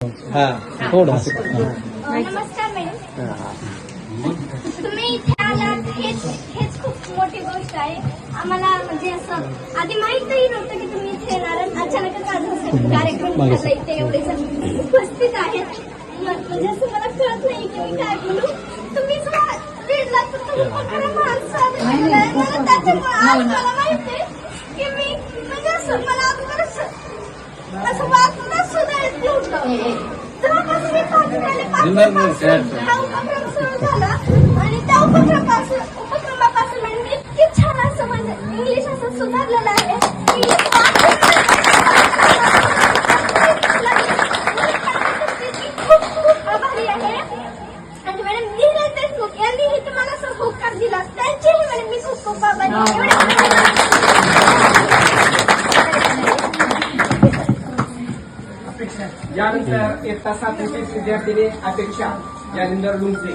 हा. थोडं नमस्कार मॅडम. तुम्ही इथे आलात हेच हेच खूप मोठी गोष्ट आहे. आम्हाला म्हणजे असं आधी माहितही नव्हतं की तुम्ही इथे येणार आणि अचानकच आज कार्यक्रम झाला इथे. एवढे जण उपस्थित आहेत. म्हणजे असं मला कळत नाही की मी काय बोलू. तुम्ही जर रेडला तर तुम्ही मोठ्या माणसं त्याच्यामुळे आज मला माहिती आहे की मी म्हणजे असं मला अगोदर असं असं वाचणं सुद्धा येत नव्हतं तेव्हापासून मी पाचवीला पाचवीपासून हा उपक्रम सुरू झाला आणि त्या उपक्रमापासून उपक्रमापासून म्हणजे मी इतकी छान असं म्हणजे इंग्लिश असं सुधारलेलं आहे इंग्लिश खूप खूप आभारी आहे आणि मॅडम नीरज देशमुख यांनीही तुम्हाला असं दिला. त्यांचेही मॅडम मी खूप खूप आभारी यानंतर एक तासात विशेष विद्यार्थीने अपेक्षा जालिंदर लुंचे